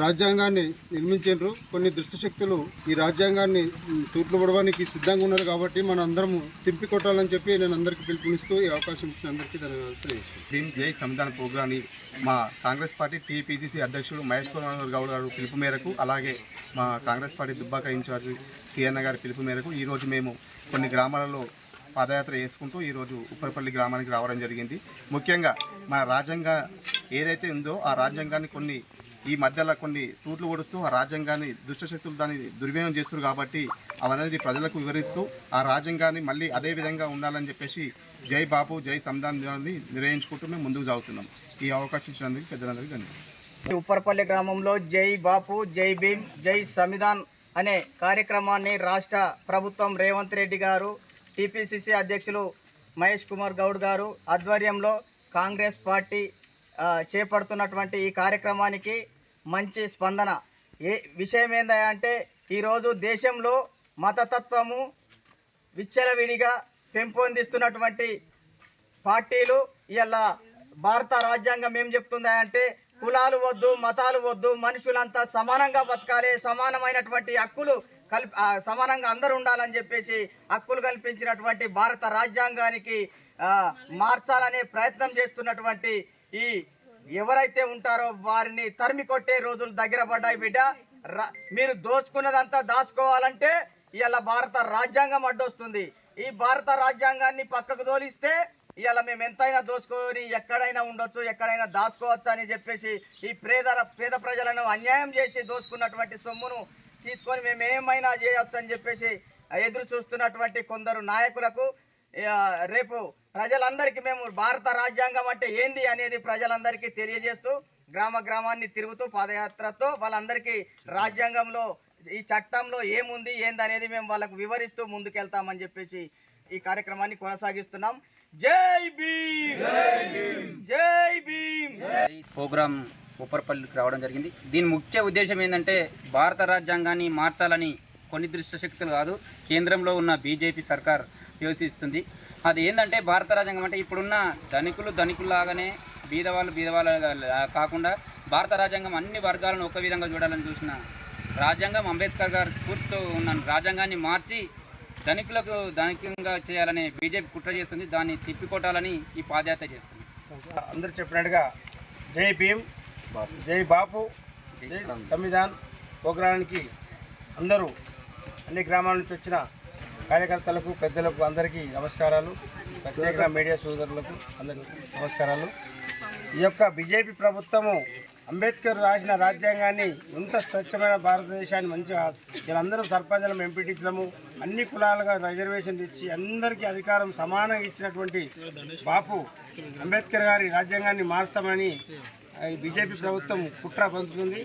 రాజ్యాంగాన్ని నిర్మించారు కొన్ని దుష్టశక్తులు ఈ రాజ్యాంగాన్ని మ్, తూట్లు పడడానికి సిద్ధంగా ఉన్నారు కాబట్టి మనం అందరం తిప్పి కొట్టాలని చెప్పి నేను అందరికీ పిలుపునిస్తూ ఈ అవకాశం ఇచ్చిన అందరికీ ధన్యవాదాలు తెలియజేస్తున్నాను. జై సంవిధాన ప్రోగ్రాన్ని మా కాంగ్రెస్ పార్టీ టీపీసీసీ అధ్యక్షుడు మహేష్ కుమార్ గౌడ్ గారు పిలుపు మేరకు అలాగే మా Congress party Dubbaka in charge సిఎన్న గారి పిలుపు మేరకు ఈరోజు మేము కొన్ని గ్రామాలలో పాదయాత్ర చేసుకుంటూ ఈరోజు ఉప్పరపల్లి గ్రామానికి రావడం జరిగింది. ముఖ్యంగా మన రాజ్యాంగ ఏదైతే ఉందో ఆ రాజ్యాంగాన్ని కొన్ని ఈ మధ్యలో కొన్ని తూట్లు ఓడుస్తూ ఆ రాజ్యాంగాన్ని దుష్టశక్తులు దాన్ని దుర్వినియోగం చేస్తున్నారు కాబట్టి అవన్నీ ప్రజలకు వివరిస్తూ ఆ రాజ్యాంగాన్ని మళ్ళీ అదే విధంగా ఉండాలని చెప్పేసి జై బాపు జై సంధాన్ని నిర్వహించుకుంటూ మేము ముందుకు సాగుతున్నాం. ఈ అవకాశం ఇచ్చినందుకు పెద్దలందరికీ ధన్యవాదాలు. ఉప్పరపల్లి గ్రామంలో జై బాపు జై భీమ్ జై సంవిధాన్ అనే కార్యక్రమాన్ని రాష్ట్ర ప్రభుత్వం రేవంత్ రెడ్డి గారు టీపీసీసీ అధ్యక్షులు మహేష్ కుమార్ గౌడ్ గారు ఆధ్వర్యంలో కాంగ్రెస్ పార్టీ చేపడుతున్నటువంటి ఈ కార్యక్రమానికి మంచి స్పందన. ఏ విషయం ఏందంటే ఈరోజు దేశంలో మతతత్వము విచ్చలవిడిగా పెంపొందిస్తున్నటువంటి పార్టీలు ఇలా భారత రాజ్యాంగం ఏం చెప్తుందంటే కులాలు వద్దు మతాలు వద్దు మనుషులంతా సమానంగా బతకాలి సమానమైనటువంటి హక్కులు కల్పి సమానంగా అందరూ ఉండాలని చెప్పేసి హక్కులు కల్పించినటువంటి భారత రాజ్యాంగానికి మార్చాలనే ప్రయత్నం చేస్తున్నటువంటి ఈ ఎవరైతే ఉంటారో వారిని తరిమి కొట్టే రోజులు దగ్గర పడ్డాయి బిడ్డ. మీరు దోచుకున్నదంతా దాచుకోవాలంటే ఇలా భారత రాజ్యాంగం అడ్డొస్తుంది. ఈ భారత రాజ్యాంగాన్ని పక్కకు తోలిస్తే ఇవాళ మేము ఎంతైనా దోచుకొని ఎక్కడైనా ఉండొచ్చు ఎక్కడైనా దాచుకోవచ్చు అని చెప్పేసి ఈ పేద పేద ప్రజలను అన్యాయం చేసి దోచుకున్నటువంటి సొమ్మును తీసుకొని మేము ఏమైనా చేయవచ్చు అని చెప్పేసి ఎదురు చూస్తున్నటువంటి కొందరు నాయకులకు రేపు ప్రజలందరికీ మేము భారత రాజ్యాంగం అంటే ఏంది అనేది ప్రజలందరికీ తెలియజేస్తూ గ్రామ గ్రామాన్ని తిరుగుతూ పాదయాత్రతో వాళ్ళందరికీ రాజ్యాంగంలో ఈ చట్టంలో ఏముంది ఏంది అనేది మేము వాళ్ళకు వివరిస్తూ ముందుకెళ్తామని చెప్పేసి ఈ కార్యక్రమాన్ని కొనసాగిస్తున్నాం. జై భీమ్! జై భీమ్! ఈ ప్రోగ్రాం ఉప్పరపల్లికి రావడం జరిగింది. దీని ముఖ్య ఉద్దేశం ఏంటంటే భారత రాజ్యాంగాన్ని మార్చాలని కొన్ని దృష్టశక్తులు కాదు కేంద్రంలో ఉన్న బీజేపీ సర్కార్ యోచిస్తుంది అది ఏంటంటే భారత రాజ్యాంగం అంటే ఇప్పుడున్న ధనికులు ధనికుల్లాగానే బీదవాళ్ళు బీదవాళ్ళ కాకుండా భారత రాజ్యాంగం అన్ని వర్గాలను ఒక విధంగా చూడాలని చూసిన రాజ్యాంగం అంబేద్కర్ గారు స్ఫూర్తితో ఉన్న రాజ్యాంగాన్ని మార్చి ధనికులకు ధనికంగా చేయాలని బీజేపీ కుట్ర చేస్తుంది. దాన్ని తిప్పికొట్టాలని ఈ పాదయాత్ర చేస్తుంది. అందరూ చెప్పినట్టుగా జై భీమ్ జై బాపు జై సంవిధాన్ ప్రోగ్రానికి అందరూ అన్ని గ్రామాల నుంచి వచ్చిన కార్యకర్తలకు పెద్దలకు అందరికీ నమస్కారాలు. ప్రత్యేకంగా మీడియా సోదరులకు అందరికీ నమస్కారాలు. ఈ యొక్క బీజేపీ ప్రభుత్వము అంబేద్కర్ రాసిన రాజ్యాంగాన్ని ఎంత స్వచ్ఛమైన భారతదేశాన్ని మంచిగా వీళ్ళందరూ సర్పంచం ఎంపీటీసీలము అన్ని కులాలుగా రిజర్వేషన్ ఇచ్చి అందరికీ అధికారం సమానంగా ఇచ్చినటువంటి బాపు అంబేద్కర్ గారి రాజ్యాంగాన్ని మార్స్తామని బీజేపీ ప్రభుత్వం కుట్ర పొందుతుంది.